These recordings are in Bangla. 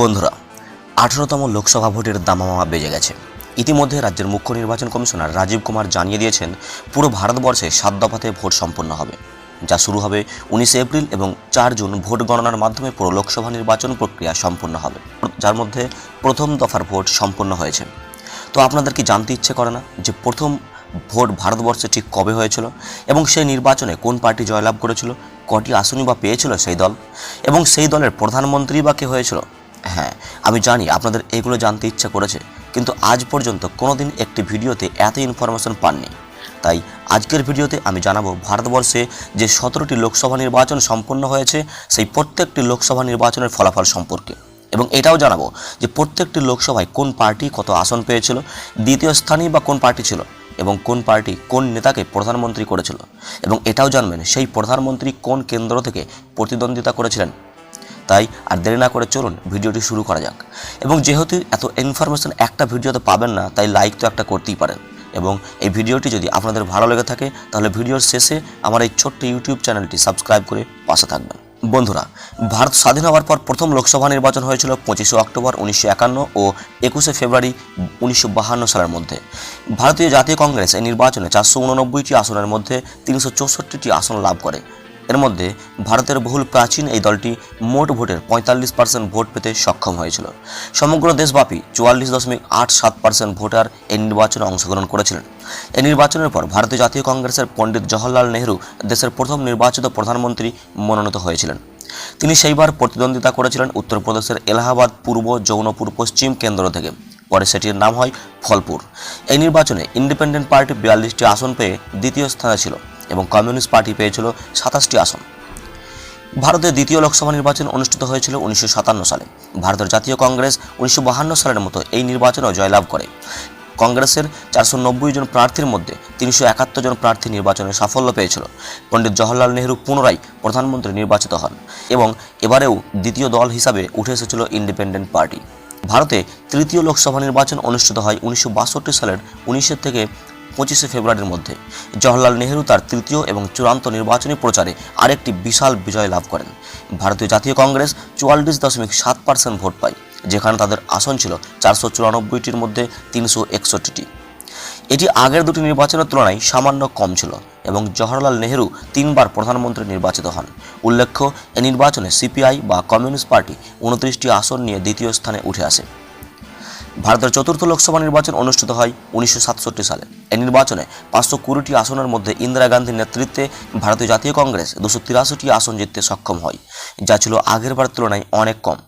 বন্ধুরা, আঠারোতম লোকসভা ভোটের দামামা বেজে গেছে। ইতিমধ্যে রাজ্যের মুখ্য নির্বাচন কমিশনার রাজীব কুমার জানিয়ে দিয়েছেন, পুরো ভারতবর্ষে সাত দফাতে ভোট সম্পন্ন হবে। যা শুরু হবে উনিশে এপ্রিল এবং চার জুন ভোট গণনার মাধ্যমে পুরো লোকসভা নির্বাচন প্রক্রিয়া সম্পন্ন হবে, যার মধ্যে প্রথম দফার ভোট সম্পন্ন হয়েছে। তো আপনাদের কি জানতে ইচ্ছে করে না যে প্রথম ভোট ভারতবর্ষে ঠিক কবে হয়েছিল এবং সেই নির্বাচনে কোন পার্টি জয়লাভ করেছিল, কটি আসনই বা পেয়েছিল সেই দল এবং সেই দলের প্রধানমন্ত্রী বা কে হয়েছিল? হ্যাঁ আমি জানি আপনাদের এগুলো জানতে ইচ্ছা করেছে, কিন্তু আজ পর্যন্ত কোনোদিন একটি ভিডিওতে এত ইনফরমেশন পাননি। তাই আজকের ভিডিওতে আমি জানাব ভারতবর্ষে যে সতেরোটি লোকসভা নির্বাচন সম্পন্ন হয়েছে, সেই প্রত্যেকটি লোকসভা নির্বাচনের ফলাফল সম্পর্কে। এবং এটাও জানাব যে প্রত্যেকটি লোকসভায় কোন পার্টি কত আসন পেয়েছিল, দ্বিতীয় স্থানেই বা কোন পার্টি ছিল, এবং কোন পার্টি কোন নেতাকে প্রধানমন্ত্রী করেছিল। এবং এটাও জানবেন সেই প্রধানমন্ত্রী কোন কেন্দ্র থেকে প্রতিদ্বন্দ্বিতা করেছিলেন তাই আর দেরি না করে চলুন ভিডিওটি শুরু করা যাক। এবং যেহেতু এত ইনফরমেশন একটা ভিডিওতে পাবেন না, তাই লাইক তো একটা করতেই পারেন। এবং এই ভিডিওটি যদি আপনাদের ভালো লেগে থাকে, তাহলে ভিডিওর শেষে আমার এই ছোট্ট ইউটিউব চ্যানেলটি সাবস্ক্রাইব করে পাশে থাকবেন। বন্ধুরা, ভারত স্বাধীন হওয়ার পর প্রথম লোকসভা নির্বাচন হয়েছিল পঁচিশে অক্টোবর উনিশশো একান্ন ও একুশে ফেব্রুয়ারি উনিশশো বাহান্ন সালের মধ্যে। ভারতীয় জাতীয় কংগ্রেস এই নির্বাচনে চারশো উননব্বইটি আসনের মধ্যে তিনশো চৌষট্টিটি আসন লাভ করে। এর মধ্যে ভারতের বহুল প্রাচীন এই দলটি মোট ভোটের পঁয়তাল্লিশ পার্সেন্ট ভোট পেতে সক্ষম হয়েছিল। সমগ্র দেশব্যাপী চুয়াল্লিশ দশমিক আট সাত পার্সেন্ট ভোটার এই নির্বাচনে অংশগ্রহণ করেছিলেন। এই নির্বাচনের পর ভারতীয় জাতীয় কংগ্রেসের পণ্ডিত জওহরলাল নেহরু দেশের প্রথম নির্বাচিত প্রধানমন্ত্রী মনোনীত হয়েছিলেন। তিনি সেইবার প্রতিদ্বন্দ্বিতা করেছিলেন উত্তরপ্রদেশের এলাহাবাদ পূর্ব যৌনপুর পশ্চিম কেন্দ্র থেকে। পরে সেটির নাম হয় ফলপুর। এই নির্বাচনে ইন্ডিপেন্ডেন্ট পার্টি বিয়াল্লিশটি আসন পেয়ে দ্বিতীয় স্থানে ছিল। এবং কমিউনিস্ট পার্টি পেয়েছিল সাতাশটি আসন। ভারতের দ্বিতীয় লোকসভা নির্বাচন অনুষ্ঠিত হয়েছিল উনিশশো সাতান্ন সালে। ভারতের জাতীয় কংগ্রেস উনিশশো সালের মতো এই নির্বাচনেও জয়লাভ করে। কংগ্রেসের চারশো নব্বই জন প্রার্থীর মধ্যে তিনশো একাত্তর জন প্রার্থী নির্বাচনে সাফল্য পেয়েছিল। পণ্ডিত জওহরলাল নেহরু পুনরায় প্রধানমন্ত্রী নির্বাচিত হন এবং এবারেও দ্বিতীয় দল হিসাবে উঠে এসেছিল ইন্ডিপেন্ডেন্ট পার্টি। ভারতে তৃতীয় লোকসভা নির্বাচন অনুষ্ঠিত হয় উনিশশো বাষট্টি সালের উনিশের থেকে পঁচিশে ফেব্রুয়ারির মধ্যে। জওহরলাল নেহরু তার তৃতীয় এবং চূড়ান্ত নির্বাচনী প্রচারে আরেকটি বিশাল বিজয় লাভ করেন। ভারতীয় জাতীয় কংগ্রেস চুয়াল্লিশ দশমিক সাত পার্সেন্ট ভোট পায়, যেখানে তাদের আসন ছিল চারশো চুরানব্বইটির মধ্যে তিনশো একষট্টিটি। এটি আগের দুটি নির্বাচনের তুলনায় সামান্য কম ছিল এবং জওহরলাল নেহরু তিনবার প্রধানমন্ত্রী নির্বাচিত হন। উল্লেখ্য, এ নির্বাচনে সিপিআই বা কমিউনিস্ট পার্টি উনত্রিশটি আসন নিয়ে দ্বিতীয় স্থানে উঠে আসে। ভারতের চতুর্থ লোকসভা নির্বাচন অনুষ্ঠিত হয় উনিশশো সাতষট্টি সালে। এই নির্বাচনে পাঁচশো কুড়িটি আসনের মধ্যে ইন্দিরা গান্ধীর নেতৃত্বে ভারতীয় জাতীয় কংগ্রেস দুশো তিরাশিটি আসন জিততে সক্ষম হয়, যা ছিল আগেরবার তুলনায় অনেক কম।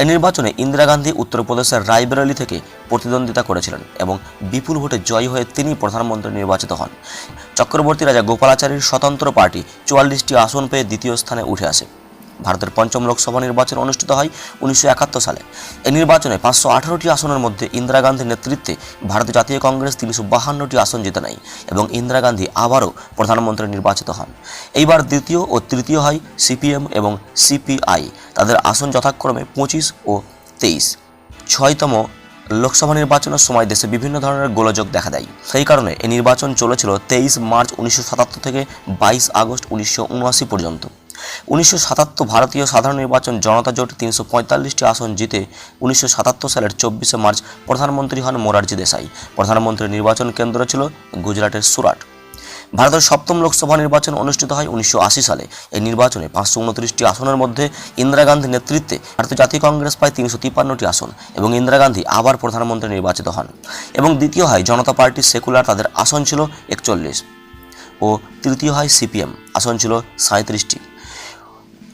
এই নির্বাচনে ইন্দিরা গান্ধী উত্তরপ্রদেশের রায়বেরেলি থেকে প্রতিদ্বন্দ্বিতা করেছিলেন এবং বিপুল ভোটে জয়ী হয়ে তিনি প্রধানমন্ত্রী নির্বাচিত হন। চক্রবর্তী রাজা গোপালাচারীর স্বতন্ত্র পার্টি চুয়াল্লিশটি আসন পেয়ে দ্বিতীয় স্থানে উঠে আসে। ভারতের পঞ্চম লোকসভা নির্বাচন অনুষ্ঠিত হয় উনিশশো একাত্তর সালে। এই নির্বাচনে পাঁচশো আঠারোটি আসনের মধ্যে ইন্দিরা গান্ধীর নেতৃত্বে ভারতীয় জাতীয় কংগ্রেস তিনশো বাহান্নটি আসন জিতে নেয় এবং ইন্দিরা গান্ধী আবারও প্রধানমন্ত্রী নির্বাচিত হন। এইবার দ্বিতীয় ও তৃতীয় হয় সিপিএম এবং সিপিআই। তাদের আসন যথাক্রমে পঁচিশ ও তেইশ। ছয়তম লোকসভা নির্বাচনের সময় দেশে বিভিন্ন ধরনের গোলযোগ দেখা দেয়। সেই কারণে এই নির্বাচন চলেছিল তেইশ মার্চ উনিশশো সাতাত্তর থেকে বাইশ আগস্ট উনিশশো উনআশি পর্যন্ত। উনিশশো সাতাত্তর ভারতীয় সাধারণ নির্বাচন জনতা জোট তিনশো পঁয়তাল্লিশটি আসন জিতে উনিশশো সাতাত্তর সালের চব্বিশে মার্চ প্রধানমন্ত্রী হন মোরারজি দেশাই। প্রধানমন্ত্রীর নির্বাচন কেন্দ্র ছিল গুজরাটের সুরাট। ভারতের সপ্তম লোকসভা নির্বাচন অনুষ্ঠিত হয় উনিশশো আশি সালে। এই নির্বাচনে পাঁচশো উনত্রিশটি আসনের মধ্যে ইন্দিরা গান্ধীর নেতৃত্বে ভারতীয় জাতীয় কংগ্রেস পায় তিনশো তিপ্পান্নটি আসন এবং ইন্দিরা গান্ধী আবার প্রধানমন্ত্রী নির্বাচিত হন এবং দ্বিতীয় হয় জনতা পার্টি সেকুলার তাদের আসন ছিল একচল্লিশ ও তৃতীয় হয় সিপিএম, আসন ছিল সাঁত্রিশটি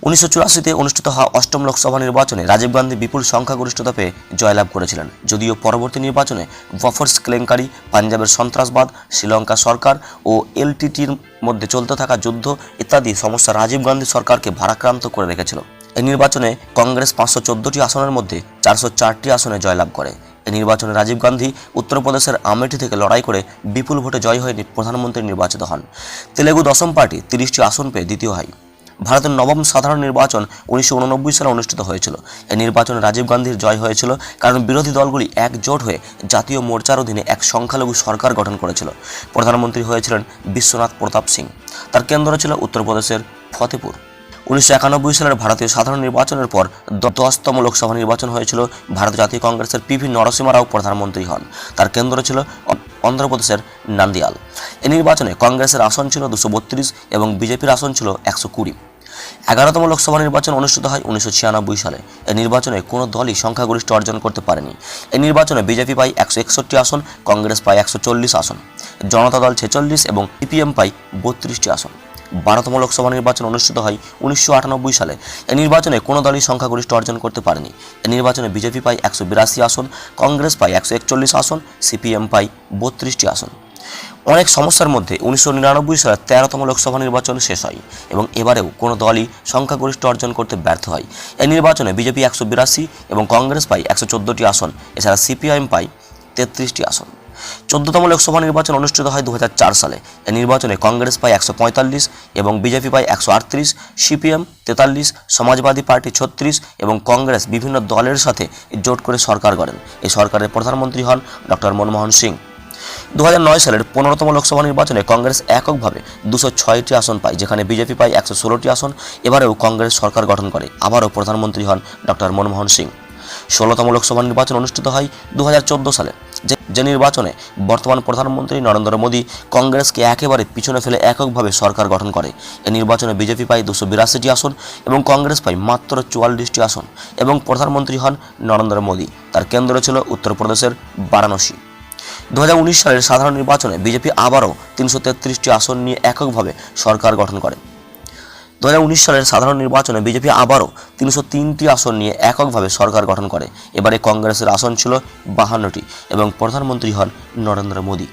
উনিশশো চুরাশিতে অনুষ্ঠিত হওয়া অষ্টম লোকসভা নির্বাচনে রাজীব গান্ধী বিপুল সংখ্যাগরিষ্ঠতা পেয়ে জয়লাভ করেছিলেন। যদিও পরবর্তী নির্বাচনে ওয়াফর্স কেলেঙ্কারি, পাঞ্জাবের সন্ত্রাসবাদ, শ্রীলঙ্কা সরকার ও এলটিটির মধ্যে চলতে থাকা যুদ্ধ ইত্যাদি সমস্যা রাজীব গান্ধী সরকারকে ভারাক্রান্ত করে রেখেছিল। এই নির্বাচনে কংগ্রেস পাঁচশো চোদ্দোটি আসনের মধ্যে চারশো চারটি আসনে জয়লাভ করে। এই নির্বাচনে রাজীব গান্ধী উত্তরপ্রদেশের আমেঠি থেকে লড়াই করে বিপুল ভোটে জয় হয়ে প্রধানমন্ত্রী নির্বাচিত হন। তেলেগু দশম পার্টি তিরিশটি আসন পেয়ে দ্বিতীয় হয়। ভারতের নবম সাধারণ নির্বাচন উনিশশো উননব্বই সালে অনুষ্ঠিত হয়েছিল। এই নির্বাচনে রাজীব গান্ধীর জয় হয়েছিল কারণ বিরোধী দলগুলি একজোট হয়ে জাতীয় মোর্চার অধীনে এক সংখ্যালঘু সরকার গঠন করেছিল। প্রধানমন্ত্রী হয়েছিলেন বিশ্বনাথ প্রতাপ সিং। তার কেন্দ্র ছিল উত্তরপ্রদেশের ফতেপুর। উনিশশো একানব্বই সালের ভারতীয় সাধারণ নির্বাচনের পর দশতম লোকসভা নির্বাচন হয়েছিল। ভারত জাতীয় কংগ্রেসের পিভি নরসিমা রাও প্রধানমন্ত্রী হন। তার কেন্দ্র ছিল অন্ধ্রপ্রদেশের নান্দিয়াল। এই নির্বাচনে কংগ্রেসের আসন ছিল দুশো বত্রিশ এবং বিজেপির আসন ছিল একশো কুড়ি। এগারোতম লোকসভা নির্বাচন অনুষ্ঠিত হয় উনিশশো ছিয়ানব্বই সালে। এই নির্বাচনে কোনো দলই সংখ্যাগরিষ্ঠ অর্জন করতে পারেনি। এই নির্বাচনে বিজেপি পায় একশো একষট্টি আসন, কংগ্রেস পায় একশো চল্লিশ আসন, জনতা দল ছেচল্লিশ এবং সিপিএম পায় বত্রিশটি আসন। বারোতম লোকসভা নির্বাচন অনুষ্ঠিত হয় উনিশশো আটানব্বই সালে। এই নির্বাচনে কোনো দলই সংখ্যাগরিষ্ঠ অর্জন করতে পারেনি। এই নির্বাচনে বিজেপি পায় একশো বিরাশি আসন, কংগ্রেস পায় একশো একচল্লিশ আসন, সিপিএম পায় বত্রিশটি আসন। অনেক সমস্যার মধ্যে উনিশশো নিরানব্বই সালে তেরোতম লোকসভা নির্বাচন শেষ হয় এবং এবারেও কোনো দলই সংখ্যাগরিষ্ঠ অর্জন করতে ব্যর্থ হয়। এই নির্বাচনে বিজেপি একশো বিরাশি এবং কংগ্রেস পায় একশো চোদ্দোটি আসন, এছাড়া সিপিআইএম পায় তেত্রিশটি আসন। চোদ্দতম লোকসভা নির্বাচন অনুষ্ঠিত হয় দু হাজার চার সালে। এই নির্বাচনে কংগ্রেস পায় একশো পঁয়তাল্লিশ এবং বিজেপি পায় একশো আটত্রিশ, সিপিএম তেতাল্লিশ, সমাজবাদী পার্টি ছত্রিশ এবং কংগ্রেস বিভিন্ন দলের সাথে জোট করে সরকার গড়েন। এই সরকারের প্রধানমন্ত্রী হন ডক্টর মনমোহন সিং। দু হাজার নয় সালের পনেরোতম লোকসভা নির্বাচনে কংগ্রেস এককভাবে দুশো ছয়টি আসন পায়, যেখানে বিজেপি পায় একশো ষোলোটি আসন। এবারেও কংগ্রেস সরকার গঠন করে। আবারও প্রধানমন্ত্রী হন ডক্টর মনমোহন সিং। ষোলোতম লোকসভা নির্বাচন অনুষ্ঠিত হয় দু হাজার চোদ্দ সালে। যে নির্বাচনে বর্তমান প্রধানমন্ত্রী নরেন্দ্র মোদী কংগ্রেসকে একেবারে পিছনে ফেলে এককভাবে সরকার গঠন করে। এই নির্বাচনে বিজেপি পায় দুশো বিরাশিটি আসন এবং কংগ্রেস পায় মাত্র চুয়াল্লিশটি আসন এবং প্রধানমন্ত্রী হন নরেন্দ্র মোদী। তার কেন্দ্র ছিল উত্তরপ্রদেশের বারাণসী। দু হাজার উনিশ সালের সাধারণ নির্বাচনে বিজেপি আবারও তিনশো তেত্রিশটি আসন নিয়ে এককভাবে সরকার গঠন করে। দু হাজার উনিশ সালের সাধারণ নির্বাচনে বিজেপি আবারও তিনশো তিনটি আসন নিয়ে এককভাবে সরকার গঠন করে। এবারে কংগ্রেসের আসন ছিল বাহান্নটি এবং প্রধানমন্ত্রী হন নরেন্দ্র মোদী।